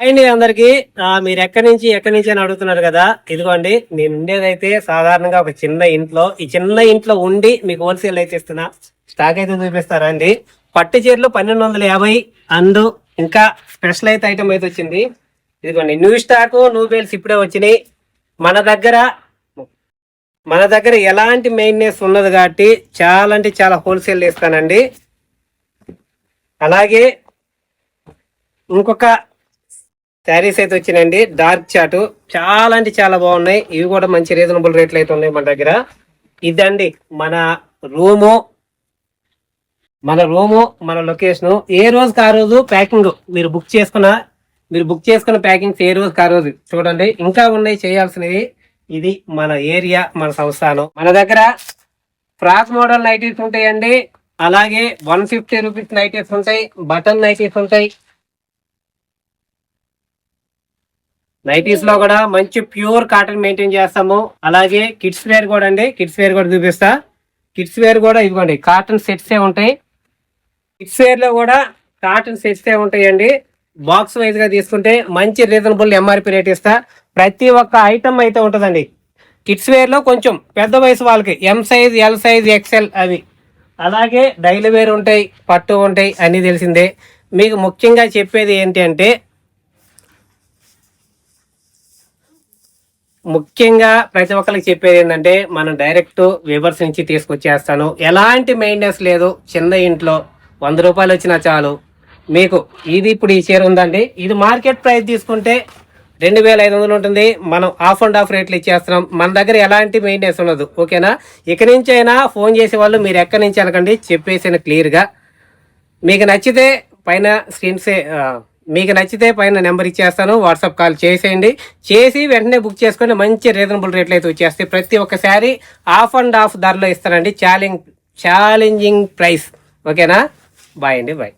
అండి అందరికి. మీరు ఎక్కడి నుంచి ఎక్కడి నుంచి అని అడుగుతున్నారు కదా. ఇదిగోండి నేను ఉండేదైతే సాధారణంగా ఒక చిన్న ఇంట్లో. ఈ చిన్న ఇంట్లో ఉండి మీకు హోల్సేల్ అయితే ఇస్తున్నా. స్టాక్ అయితే చూపిస్తారా అండి? పట్టు చీరలు పన్నెండు వందల యాభై. అండ్ ఇంకా స్పెషల్ అయితే ఐటమ్ అయితే వచ్చింది. ఇదిగోండి న్యూ స్టాక్ న్యూ బేల్స్ ఇప్పుడే వచ్చినాయి. మన దగ్గర మన దగ్గర ఎలాంటి మెయిన్నెస్ ఉన్నది కాబట్టి చాలా అంటే చాలా హోల్సేల్ ఇస్తానండి అలాగే ఇంకొక శారీస్ అయితే వచ్చినాయండి. డార్క్ చాటు చాలా అంటే చాలా బాగున్నాయి. ఇవి కూడా మంచి రీజనబుల్ రేట్లు అయితే ఉన్నాయి మన దగ్గర. ఇదండి మన రూము. మన రూము మన లొకేషను. ఏ రోజుకి ఆ రోజు ప్యాకింగ్ మీరు బుక్ చేసుకున్న మీరు బుక్ చేసుకున్న ప్యాకింగ్స్ ఏ రోజుకి ఆ రోజు? చూడండి. ఇంకా ఉన్నాయి చేయాల్సినవి. ఇది మన ఏరియా మన సంస్థానం. మన దగ్గర ఫ్రాక్ మోడల్ నైటీస్ ఉంటాయండి. అలాగే వన్ ఫిఫ్టీ రూపీస్ నైటీస్ ఉంటాయి. బటన్ నైటీస్ ఉంటాయి. నైటీస్లో కూడా మంచి ప్యూర్ కాటన్ మెయింటైన్ చేస్తాము. అలాగే కిడ్స్ వేర్ కూడా అండి. కిడ్స్ వేర్ కూడా చూపిస్తా. కిడ్స్ వేర్ కూడా ఇదిగోండి కాటన్ సెట్స్ ఏ ఉంటాయి. కిడ్స్ వేర్లో కూడా కాటన్ సెట్స్ ఏ ఉంటాయండి. బాక్స్ వైజ్గా తీసుకుంటే మంచి రీజనబుల్ ఎంఆర్పి రేట్ ఇస్తా. ప్రతి ఒక్క ఐటమ్ అయితే ఉంటుందండి. కిడ్స్ వేర్లో కొంచెం పెద్ద వయసు వాళ్ళకి M size L size XL అవి. అలాగే డైలీ వేర్ ఉంటాయి పట్టు ఉంటాయి అన్నీ తెలిసిందే. మీకు ముఖ్యంగా చెప్పేది ఏంటి అంటే ముఖ్యంగా ప్రతి ఒక్కరికి చెప్పేది ఏంటంటే మనం డైరెక్ట్ వివర్స్ నుంచి తీసుకొచ్చేస్తాను. ఎలాంటి మెయింటెనెన్స్ లేదు. చిన్న ఇంట్లో వంద రూపాయలు వచ్చినా చాలు. మీకు ఇది ఇప్పుడు ఈ చీర ఉందండి. ఇది మార్కెట్ ప్రైస్ తీసుకుంటే రెండు వేల ఐదు వందలు ఉంటుంది. మనం ఆఫ్ అండ్ ఆఫ్ రేట్లు ఇచ్చేస్తున్నాం. మన దగ్గర ఎలాంటి మెయింటెనెన్స్ ఉండదు. ఓకేనా? ఇక నుంచి అయినా ఫోన్ చేసే వాళ్ళు మీరు ఎక్కడి నుంచి అనకండి. చెప్పేసాను క్లియర్గా మీకు నచ్చితే పైన స్క్రీన్సే మీకు నచ్చితే పైన నెంబర్ ఇచ్చేస్తాను వాట్సాప్ కాల్ చేసేయండి. చేసి వెంటనే బుక్ చేసుకొని మంచి రీజనబుల్ రేట్లు అయితే వచ్చేస్తాయి. ప్రతి ఒక్క శారీ ఆఫ్ అండ్ ఆఫ్ ధరలో ఇస్తానండి. Challenge challenging price. ఓకేనా? బాయ్ అండి బాయ్.